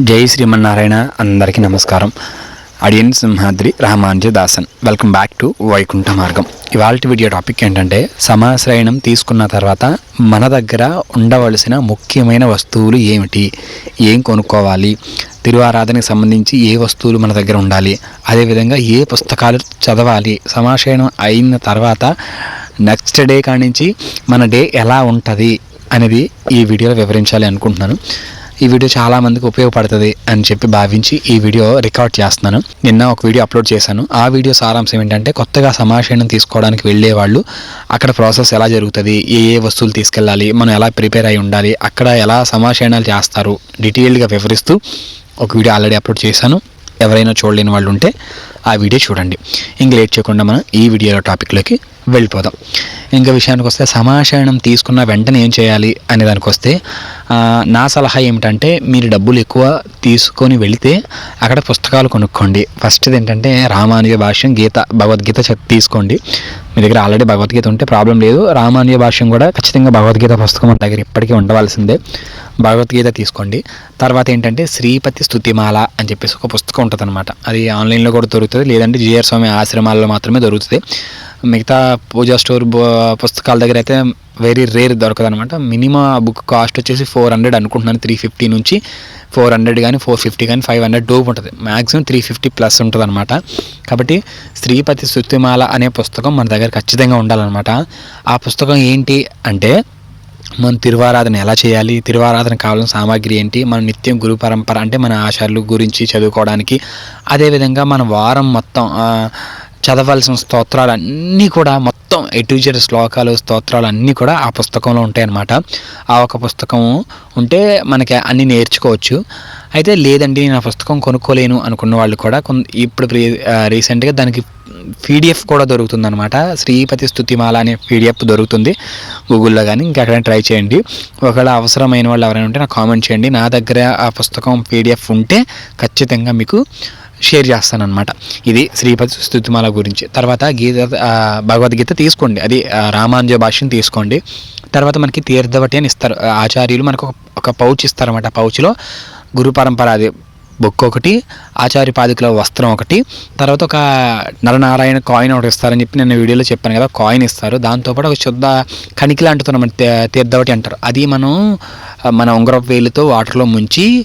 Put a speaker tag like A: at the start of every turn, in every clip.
A: జై శ్రీమన్నారాయణ అందరికీ నమస్కారం. అడియన్ Simhadri Ramanuja Dasan welcome back to Vaikuntha Margam. ఇవాళ వీడియో టాపిక్ ఏంటంటే సమాశ్రయణం తీసుకున్న తర్వాత మన దగ్గర ఉండవలసిన ముఖ్యమైన వస్తువులు ఏమిటి? ఏం కొనుక్కోవాలి? తిరువారాధనకి సంబంధించి ఏ వస్తువులు మన దగ్గర ఉండాలి? అదేవిధంగా ఏ పుస్తకాలు చదవాలి? సమాశ్రయణం అయిన తర్వాత నెక్స్ట్ డే కాడి నుంచి మన డే ఎలా ఉంటుంది? అనేది ఈ వీడియోలో వివరించాలి అనుకుంటున్నాను. ఈ వీడియో చాలా మందికి ఉపయోగపడుతుంది అని చెప్పి భావించి ఈ వీడియో రికార్డ్ చేస్తున్నాను. నిన్న ఒక వీడియో అప్లోడ్ చేశాను. ఆ వీడియో సారాంశం ఏంటంటే కొత్తగా సమాచారం తీసుకోవడానికి వెళ్ళే వాళ్ళు అక్కడ ప్రాసెస్ ఎలా జరుగుతుంది ఏ ఏ వస్తువులు తీసుకెళ్ళాలి మనం ఎలా ప్రిపేర్ అయి ఉండాలి అక్కడ ఎలా సమాచారాలు చేస్తారు డీటెయిల్డ్గా వివరిస్తూ ఒక వీడియో ఆల్రెడీ అప్లోడ్ చేశాను. ఎవరైనా చూడలేని వాళ్ళు ఉంటే ఆ వీడియో చూడండి. ఇంక లేట్ చేయకుండా మనం ఈ వీడియోలో టాపిక్లోకి వెళ్ళిపోదాం. ఇంకా విషయానికి వస్తే సమాచారం తీసుకున్న వెంటనే ఏం చేయాలి అనే దానికి వస్తే నా సలహా ఏమిటంటే మీరు డబ్బులు ఎక్కువ తీసుకొని వెళితే అక్కడ పుస్తకాలు కొనుక్కోండి. ఫస్ట్ ఏంటంటే రామానుజ భాష్యం గీత భగవద్గీత తీసుకోండి. మీ దగ్గర ఆల్రెడీ భగవద్గీత ఉంటే ప్రాబ్లం లేదు. రామానుజ భాష్యం కూడా ఖచ్చితంగా భగవద్గీత పుస్తకం మన దగ్గర ఇప్పటికీ ఉండవలసిందే. భగవద్గీత తీసుకోండి. తర్వాత ఏంటంటే శ్రీపతి స్తుతిమాల అని చెప్పేసి ఒక పుస్తకం ఉంటుంది అనమాట అది ఆన్లైన్లో కూడా దొరుకుతుంది. లేదంటే జిఆర్ స్వామి ఆశ్రమాల్లో మాత్రమే దొరుకుతుంది. మిగతా పూజా స్టోర్ పుస్తకాల దగ్గర అయితే వెరీ రేర్ దొరకదు అనమాట మినిమం ఆ బుక్ కాస్ట్ వచ్చేసి ఫోర్ హండ్రెడ్ అనుకుంటున్నాను త్రీ ఫిఫ్టీ నుంచి. ఫోర్ హండ్రెడ్ కానీ ఫోర్ ఫిఫ్టీ కానీ ఫైవ్ హండ్రెడ్ డోప్ ఉంటుంది. మ్యాక్సిమం త్రీ ఫిఫ్టీ ప్లస్ ఉంటుంది అనమాట కాబట్టి శ్రీపతి శృతిమాల అనే పుస్తకం మన దగ్గర ఖచ్చితంగా ఉండాలన్నమాట. ఆ పుస్తకం ఏంటి అంటే మనం తిరువారాధన ఎలా చేయాలి తిరువారాధన కావాల్సిన సామాగ్రి ఏంటి మన నిత్యం గురు పరంపర అంటే మన ఆచారాలు గురించి చదువుకోవడానికి అదేవిధంగా మన వారం మొత్తం చదవాల్సిన స్తోత్రాలన్నీ కూడా మొత్తం ఎటుజెడ్ శ్లోకాలు స్తోత్రాలు అన్నీ కూడా ఆ పుస్తకంలో ఉంటాయి అన్నమాట ఆ ఒక పుస్తకం ఉంటే మనకి అన్నీ నేర్చుకోవచ్చు. అయితే లేదండి నేను ఆ పుస్తకం కొనుక్కోలేను అనుకున్న వాళ్ళు కూడా కొన్- ఇప్పుడు రీసెంట్గా దానికి పీడిఎఫ్ కూడా దొరుకుతుంది అనమాట శ్రీపతి స్థుతిమాల అనే పీడిఎఫ్ దొరుకుతుంది గూగుల్లో కానీ ఇంకెక్కడైనా ట్రై చేయండి. ఒకవేళ అవసరమైన వాళ్ళు ఎవరైనా ఉంటే నాకు కామెంట్ చేయండి. నా దగ్గర ఆ పుస్తకం పీడిఎఫ్ ఉంటే ఖచ్చితంగా మీకు షేర్ చేస్తానన్నమాట. ఇది శ్రీపతి స్థుతిమాల గురించి. తర్వాత గీత భగవద్గీత తీసుకోండి. అది రామానుజ భాష్యం తీసుకోండి. తర్వాత మనకి తీర్థవటి అని ఇస్తారు. ఆచార్యులు మనకు ఒక- పౌచ్ ఇస్తారన్నమాట. ఆ పౌచ్లో గురు పరంపర అది బుక్ ఒకటి ఆచార్య పాదికల వస్త్రం ఒకటి. తర్వాత ఒక నరనారాయణ కాయిన్ ఒకటి ఇస్తారని చెప్పి నేను వీడియోలో చెప్పాను కదా కాయిన్ ఇస్తారు. దాంతోపాటు ఒక శుద్ధ కణికి లాంటిది తీర్థవటి అంటారు. అది మనం మన ఉంగరపు వేలుతో వాటర్లో ముంచి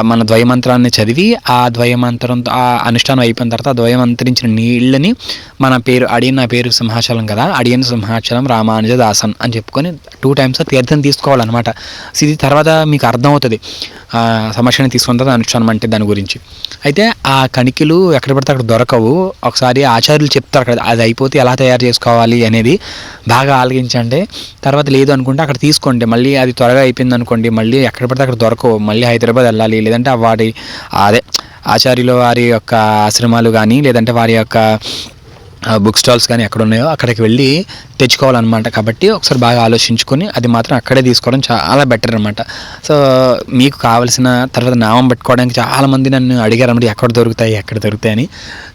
A: మన ద్వయమంత్రాన్ని చదివి ఆ ద్వయమంత్రం ఆ అనుష్ఠానం అయిపోయిన తర్వాత ఆ ద్వయమంత్రించిన నీళ్ళని మన పేరు అడిగిన నా పేరు సింహాచలం కదా అడిగిన సింహాచలం రామానుజ దాసన్ అని చెప్పుకొని టూ టైమ్స్ తీర్థం తీసుకోవాలన్నమాట. ఇది తర్వాత మీకు అర్థమవుతుంది. ఆ, సమస్యని తీసుకున్న తర్వాత అనుష్ఠానం అంటే దాని గురించి. అయితే ఆ కణికలు ఎక్కడ పడితే అక్కడ దొరకవు. ఒకసారి ఆచార్యులు చెప్తారు అక్కడ అది అయిపోతే ఎలా తయారు చేసుకోవాలి అనేది బాగా ఆలగించండి తర్వాత లేదు అనుకుంటే అక్కడ తీసుకోండి. మళ్ళీ అది త్వరగా అయిపోయింది అనుకోండి మళ్ళీ ఎక్కడ పడితే అక్కడ దొరకవు. మళ్ళీ హైదరాబాద్ వెళ్ళాలి. లేదంటే వాడి అదే ఆచార్యుల వారి యొక్క ఆశ్రమాలు కానీ లేదంటే వారి యొక్క బుక్ స్టాల్స్ కానీ ఎక్కడ ఉన్నాయో అక్కడికి వెళ్ళి తెచ్చుకోవాలన్నమాట. కాబట్టి ఒకసారి బాగా ఆలోచించుకొని అది మాత్రం అక్కడే తీసుకోవడం చాలా బెటర్ అనమాట సో మీకు కావాల్సిన తర్వాత నామం పెట్టుకోవడానికి చాలామంది నన్ను అడిగారు అనమాట ఎక్కడ దొరుకుతాయి ఎక్కడ దొరుకుతాయి అని.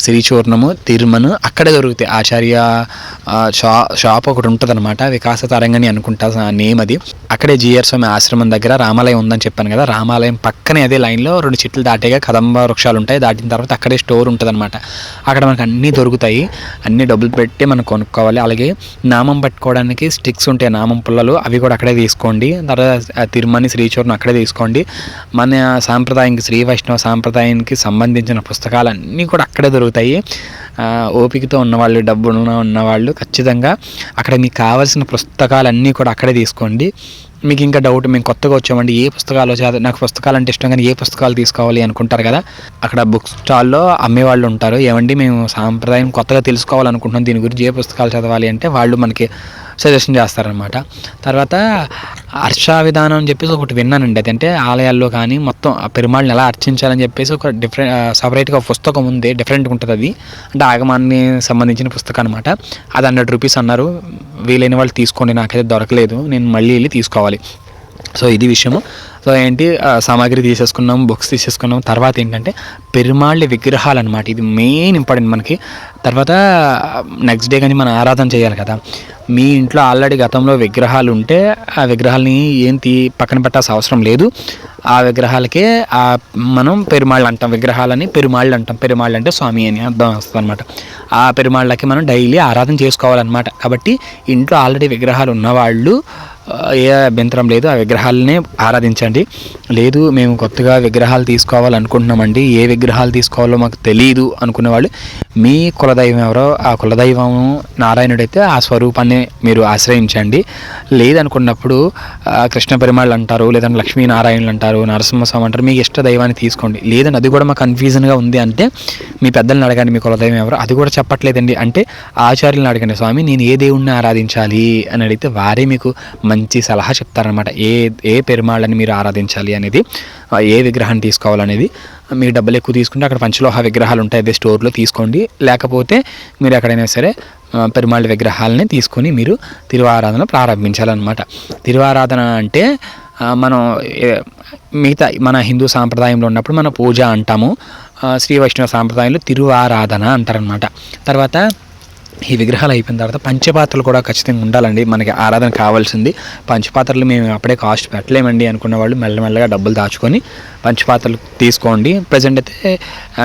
A: శ్రీచూర్ణము తిరుమను అక్కడే దొరుకుతాయి. ఆచార్య షా షాప్ ఒకటి ఉంటుంది అనమాట వికాస తరంగని అనుకుంటా నేమ్ అది. అక్కడే జిఆర్ స్వామి ఆశ్రమం దగ్గర రామాలయం ఉందని చెప్పాను కదా రామాలయం పక్కనే అదే లైన్లో రెండు చెట్లు దాటేగా కదంబ వృక్షాలు ఉంటాయి దాటిన తర్వాత అక్కడే స్టోర్ ఉంటుంది అనమాట అక్కడ మనకు అన్నీ దొరుకుతాయి. అన్ని డబ్బులు పెట్టి మనం కొనుక్కోవాలి. అలాగే నామం పట్టుకోవడానికి స్టిక్స్ ఉంటాయి నామం పుల్లలు. అవి కూడా అక్కడే తీసుకోండి. తర్వాత తిరుమని శ్రీచూర్ణం అక్కడే తీసుకోండి. మన సాంప్రదాయానికి శ్రీ వైష్ణవ సాంప్రదాయానికి సంబంధించిన పుస్తకాలు అన్నీ కూడా అక్కడే దొరుకుతాయి. ఓపికతో ఉన్నవాళ్ళు డబ్బులు ఉన్నవాళ్ళు ఖచ్చితంగా అక్కడ మీకు కావాల్సిన పుస్తకాలన్నీ కూడా అక్కడే తీసుకోండి. మీకు ఇంకా డౌట్ మేము కొత్తగా వచ్చామండి. ఏ పుస్తకాలు చదివి నాకు పుస్తకాలు అంటే ఇష్టం కానీ ఏ పుస్తకాలు తీసుకోవాలి అనుకుంటారు కదా? అక్కడ బుక్ స్టాల్లో అమ్మేవాళ్ళు ఉంటారు. ఏమండి? మేము సాంప్రదాయం కొత్తగా తెలుసుకోవాలనుకుంటున్నాం. దీని గురించి ఏ పుస్తకాలు చదవాలి అంటే వాళ్ళు మనకి సజెషన్ చేస్తారనమాట తర్వాత అర్చా విధానం అని చెప్పేసి ఒకటి విన్నానండి. అదంటే అంటే ఆలయాల్లో కానీ మొత్తం ఆ పెరుమాళ్ళని ఎలా అర్చించాలని చెప్పేసి ఒక డిఫరెంట్ సపరేట్గా ఒక పుస్తకం ఉంది. డిఫరెంట్గా ఉంటుంది అది. అంటే ఆగమాన్ని సంబంధించిన పుస్తకం అనమాట అది హండ్రెడ్ రూపీస్ అన్నారు. వీలైన వాళ్ళు తీసుకోండి. నాకైతే దొరకలేదు. నేను మళ్ళీ వెళ్ళి తీసుకోవాలి. సో ఇది విషయము. సో ఏంటి సామాగ్రి తీసేసుకున్నాం బుక్స్ తీసేసుకున్నాం. తర్వాత ఏంటంటే పెరుమాళ్ళ విగ్రహాలు అనమాట ఇది మెయిన్ ఇంపార్టెంట్ మనకి. తర్వాత నెక్స్ట్ డే కానీ మనం ఆరాధన చేయాలి కదా. మీ ఇంట్లో ఆల్రెడీ గతంలో విగ్రహాలు ఉంటే ఆ విగ్రహాలని ఏం తీ పక్కన పెట్టాల్సిన అవసరం లేదు. ఆ విగ్రహాలకే ఆ మనం పెరుమాళ్ళు అంటాం. విగ్రహాలని పెరుమాళ్ళు అంటాం. పెరుమాళ్ళు అంటే స్వామి అని అర్థం వస్తుంది అనమాట ఆ పెరుమాళ్ళకి మనం డైలీ ఆరాధన చేసుకోవాలన్నమాట. కాబట్టి ఇంట్లో ఆల్రెడీ విగ్రహాలు ఉన్నవాళ్ళు ఏ అభ్యంతరం లేదు. ఆ విగ్రహాలనే ఆరాధించండి. లేదు మేము కొత్తగా విగ్రహాలు తీసుకోవాలనుకుంటున్నామండి. ఏ విగ్రహాలు తీసుకోవాలో మాకు తెలియదు అనుకునేవాళ్ళు. మీ కులదైవం ఎవరో ఆ కులదైవం నారాయణుడైతే ఆ స్వరూపాన్ని మీరు ఆశ్రయించండి. లేదనుకున్నప్పుడు కృష్ణ పెరుమాళ్ళు అంటారు లేదంటే లక్ష్మీనారాయణులు అంటారు నరసింహస్వామి అంటారు మీకు ఇష్ట దైవాన్ని తీసుకోండి. లేదంటే అది కూడా మాకు కన్ఫ్యూజన్గా ఉంది అంటే మీ పెద్దల్ని అడగండి మీ కులదైవం ఎవరో అది కూడా చెప్పట్లేదండి. అంటే ఆచార్యులను అడగండి స్వామి నేను ఏ దేవుణ్ణి ఆరాధించాలి? అని అడిగితే వారే మీకు మంచి సలహా చెప్తారనమాట ఏ ఏ పెరుమాళ్ళని మీరు ఆరాధించాలి అనేది ఏ విగ్రహాన్ని తీసుకోవాలనేది మీ డబ్బులు ఎక్కువ తీసుకుంటే అక్కడ పంచలోహ విగ్రహాలు ఉంటాయి అదే స్టోర్లో తీసుకోండి. లేకపోతే మీరు ఎక్కడైనా సరే పెరుమాళ్ళ విగ్రహాలని తీసుకొని మీరు తిరువారాధన ప్రారంభించాలన్నమాట. తిరువారాధన అంటే మనం మిగతా మన హిందూ సాంప్రదాయంలో ఉన్నప్పుడు మన పూజ అంటాము. శ్రీ వైష్ణవ సాంప్రదాయంలో తిరువారాధన అంటారనమాట తర్వాత ఈ విగ్రహాలు అయిపోయిన తర్వాత పంచపాత్రలు కూడా ఖచ్చితంగా ఉండాలండి. మనకి ఆరాధన కావాల్సింది. పంచపాత్రలు మేము అప్పుడే కాస్ట్ పెట్టలేమండి అనుకున్న వాళ్ళు మెల్లమెల్లగా డబ్బులు దాచుకొని పంచపాత్రలు తీసుకోండి. ప్రజెంట్ అయితే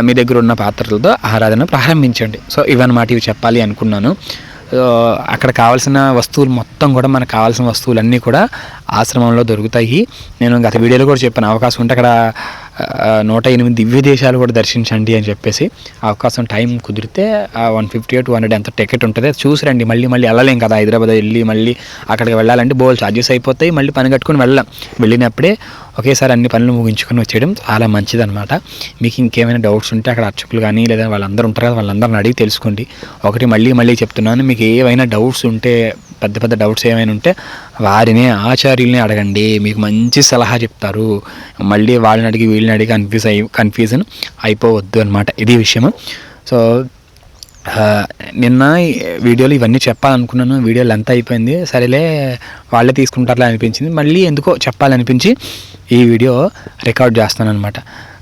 A: మీ దగ్గర ఉన్న పాత్రలతో ఆరాధన ప్రారంభించండి. సో ఇవన్నమాట ఇవి చెప్పాలి అనుకున్నాను. సో అక్కడ కావాల్సిన వస్తువులు మొత్తం కూడా మనకు కావాల్సిన వస్తువులన్నీ కూడా ఆశ్రమంలో దొరుకుతాయి. నేను గత వీడియోలో కూడా చెప్పాను అవకాశం ఉంటే అక్కడ నూట ఎనిమిది దివ్య దేశాలు కూడా దర్శించండి అని చెప్పేసి అవకాశం టైం కుదిరితే వన్ ఫిఫ్టీ టూ హండ్రెడ్ ఎంత టికెట్ ఉంటుంది చూసి రండి మళ్ళీ మళ్ళీ వెళ్ళలేం కదా హైదరాబాద్ వెళ్ళి మళ్ళీ అక్కడికి వెళ్ళాలంటే బోల్ ఛార్జెస్ అయిపోతాయి. మళ్ళీ పని కట్టుకుని వెళ్ళాం. వెళ్ళినప్పుడే ఒకేసారి అన్ని పనులు ముగించుకొని వచ్చేయడం చాలా మంచిదన్నమాట. మీకు ఇంకేమైనా డౌట్స్ ఉంటే అక్కడ అర్చకులు కానీ లేదా వాళ్ళందరూ ఉంటారు కదా వాళ్ళందరిని అడిగి తెలుసుకోండి. ఒకటి మళ్ళీ మళ్ళీ చెప్తున్నాను మీకు ఏవైనా డౌట్స్ ఉంటే పెద్ద పెద్ద డౌట్స్ ఏమైనా ఉంటే వారినే ఆచార్యుల్ని అడగండి. మీకు మంచి సలహా చెప్తారు. మళ్ళీ వాళ్ళని అడిగి వీళ్ళని అడిగి కన్ఫ్యూజ్ అయ్యి కన్ఫ్యూజన్ అయిపోవద్దు అనమాట ఇది విషయము. సో నిన్న వీడియోలు వీడియోలో ఇవన్నీ చెప్పాలనుకున్నాను. వీడియో లెంత్ అయిపోయింది. సరేలే వాళ్ళే తీసుకుంటారులే అనిపించింది. మళ్ళీ ఎందుకో చెప్పాలనిపించి ఈ వీడియో రికార్డ్ చేస్తాను అనమాట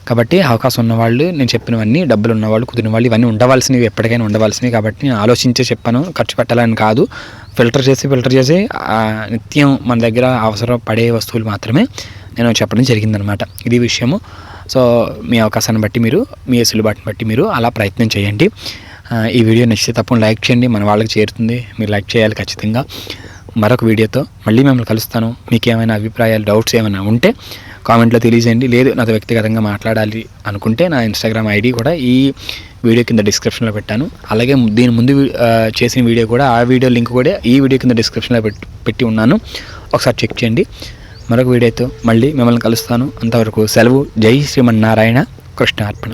A: కాబట్టి అవకాశం ఉన్నవాళ్ళు నేను చెప్పినవన్నీ డబ్బులు ఉన్నవాళ్ళు కుదిరిన వాళ్ళు ఇవన్నీ ఉండవలసినవి ఎప్పటికైనా ఉండవలసినవి కాబట్టి నేను ఆలోచించే చెప్పాను. ఖర్చు పెట్టాలని కాదు. ఫిల్టర్ చేసి ఫిల్టర్ చేసి నిత్యం మన దగ్గర అవసరం పడే వస్తువులు మాత్రమే నేను చెప్పడం జరిగిందనమాట ఇది విషయము. సో మీ అవకాశాన్ని బట్టి మీరు మీ సులుబాటుని బట్టి మీరు అలా ప్రయత్నం చేయండి. ఈ వీడియో నచ్చితే తప్పని లైక్ చేయండి. మన వాళ్ళకి చేరుతుంది. మీరు లైక్ చేయాలి ఖచ్చితంగా. మరొక వీడియోతో మళ్ళీ మిమ్మల్ని కలుస్తాను. మీకు ఏమైనా అభిప్రాయాలు డౌట్స్ ఏమైనా ఉంటే కామెంట్లో తెలియజేయండి. లేదు నాతో వ్యక్తిగతంగా మాట్లాడాలి అనుకుంటే నా ఇన్స్టాగ్రామ్ ఐడి కూడా ఈ వీడియో కింద డిస్క్రిప్షన్లో పెట్టాను. అలాగే దీని ముందు చేసిన వీడియో కూడా ఆ వీడియో లింక్ కూడా ఈ వీడియో కింద డిస్క్రిప్షన్లో పెట్టి పెట్టి ఉన్నాను. ఒకసారి చెక్ చేయండి. మరొక వీడియోతో మళ్ళీ మిమ్మల్ని కలుస్తాను. అంతవరకు సెలవు. జై శ్రీమన్నారాయణ. కృష్ణ అర్పణ